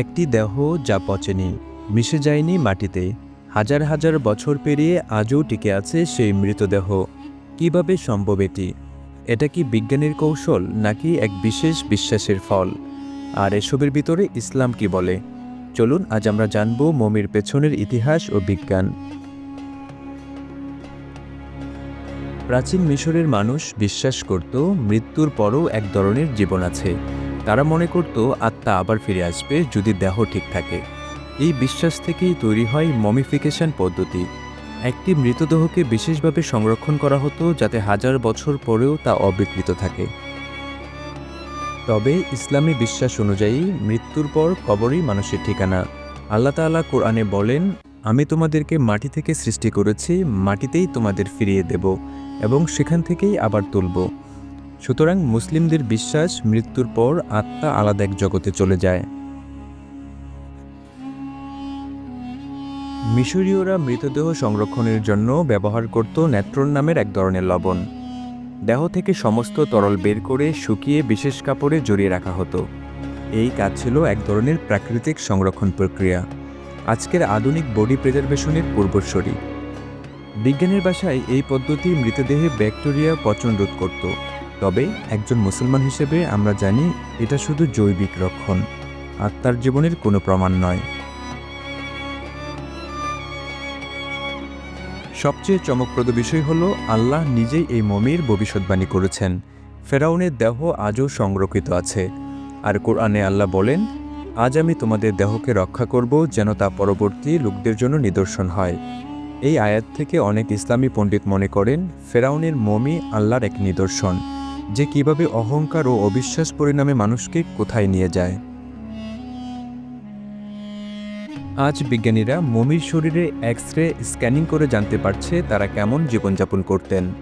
একটি দেহ যা পচেনি, মিশে যায়নি মাটিতে। হাজার হাজার বছর পেরিয়ে আজও টিকে আছে সেই মৃতদেহ। কীভাবে সম্ভব এটি? এটা কি বিজ্ঞানের কৌশল নাকি এক বিশেষ বিশ্বাসের ফল? আর এসবের ভিতরে ইসলাম কি বলে? চলুন আজ আমরা জানব মমির পেছনের ইতিহাস ও বিজ্ঞান। প্রাচীন মিশরের মানুষ বিশ্বাস করত মৃত্যুর পরও এক ধরনের জীবন আছে। তারা মনে করত আত্মা আবার ফিরে আসবে যদি দেহ ঠিক থাকে। এই বিশ্বাস থেকেই তৈরি হয় মমিফিকেশন পদ্ধতি। একটি মৃতদেহকে বিশেষভাবে সংরক্ষণ করা হতো যাতে হাজার বছর পরেও তা অবিকৃত থাকে। তবে ইসলামী বিশ্বাস অনুযায়ী মৃত্যুর পর কবরই মানুষের ঠিকানা। আল্লাহ তাআলা কোরআনে বলেন, আমি তোমাদেরকে মাটি থেকে সৃষ্টি করেছি, মাটিতেই তোমাদের ফিরিয়ে দেব এবং সেখান থেকেই আবার তুলব। সুতরাং মুসলিমদের বিশ্বাস মৃত্যুর পর আত্মা আলাদা এক জগতে চলে যায়। মিশরীয়রা মৃতদেহ সংরক্ষণের জন্য ব্যবহার করত নেত্রন নামের এক ধরনের লবণ। দেহ থেকে সমস্ত তরল বের করে শুকিয়ে বিশেষ কাপড়ে জড়িয়ে রাখা হতো। এই কাজ ছিল এক ধরনের প্রাকৃতিক সংরক্ষণ প্রক্রিয়া। আজকের আধুনিক বডি প্রিজার্ভেশনের পূর্বস্বরী বিজ্ঞানের ভাষায় এই পদ্ধতি মৃতদেহে ব্যাকটেরিয়া পচন রোধ করত। তবে একজন মুসলমান হিসেবে আমরা জানি এটা শুধু জৈবিক রক্ষণ, আত্মার জীবনের কোনো প্রমাণ নয়। সবচেয়ে চমকপ্রদ বিষয় হল, আল্লাহ নিজেই এই মমির ভবিষ্যৎবাণী করেছেন। ফেরাউনের দেহ আজও সংরক্ষিত আছে। আর কোরআনে আল্লাহ বলেন, আজ আমি তোমাদের দেহকে রক্ষা করব যেন তা পরবর্তী লোকদের জন্য নিদর্শন হয়। এই আয়াত থেকে অনেক ইসলামী পণ্ডিত মনে করেন, ফেরাউনের মমি আল্লাহর এক নিদর্শন। যে কীভাবে অহংকার ও অবিশ্বাস পরিণামে মানুষকে কোথায় নিয়ে যায়। আজ বিজ্ঞানীরা মমির শরীরে এক্স রে স্ক্যানিং করে জানতে পারছে তারা কেমন জীবনযাপন করতেন।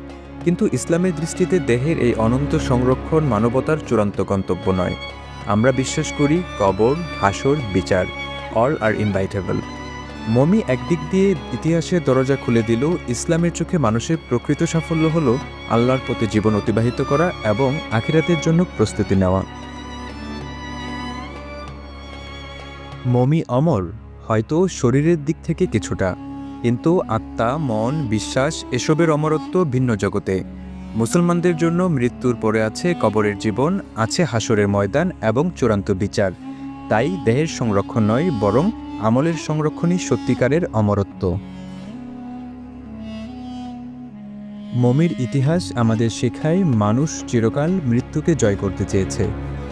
কিন্তু ইসলামের দৃষ্টিতে দেহের এই অনন্ত সংরক্ষণ মানবতার চূড়ান্ত গন্তব্য নয়। আমরা বিশ্বাস করি কবর, হাসর, বিচার অল আর ইনভাইটেবল মমি একদিক দিয়ে ইতিহাসের দরজা খুলে দিল, ইসলামের চোখে মানুষের প্রকৃত সাফল্য হল আল্লাহর প্রতি জীবন অতিবাহিত করা এবং আখিরাতের জন্য প্রস্তুতি নেওয়া। মমি অমর, হয়তো শরীরের দিক থেকে কিছুটা, কিন্তু আত্মা, মন, বিশ্বাস, এসবের অমরত্ব ভিন্ন জগতে। মুসলমানদের জন্য মৃত্যুর পরে আছে কবরের জীবন, আছে হাসরের ময়দান এবং চূড়ান্ত বিচার। তাই দেহের সংরক্ষণ নয়, বরং আমলের সংরক্ষণই সত্যিকারের অমরত্ব। মমির ইতিহাস আমাদের শেখায় মানুষ চিরকাল মৃত্যুকে জয় করতে চেয়েছে।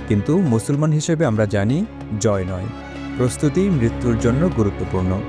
কিন্তু মুসলমান হিসেবে আমরা জানি, জয় নয়। প্রস্তুতি মৃত্যুর জন্য গুরুত্বপূর্ণ।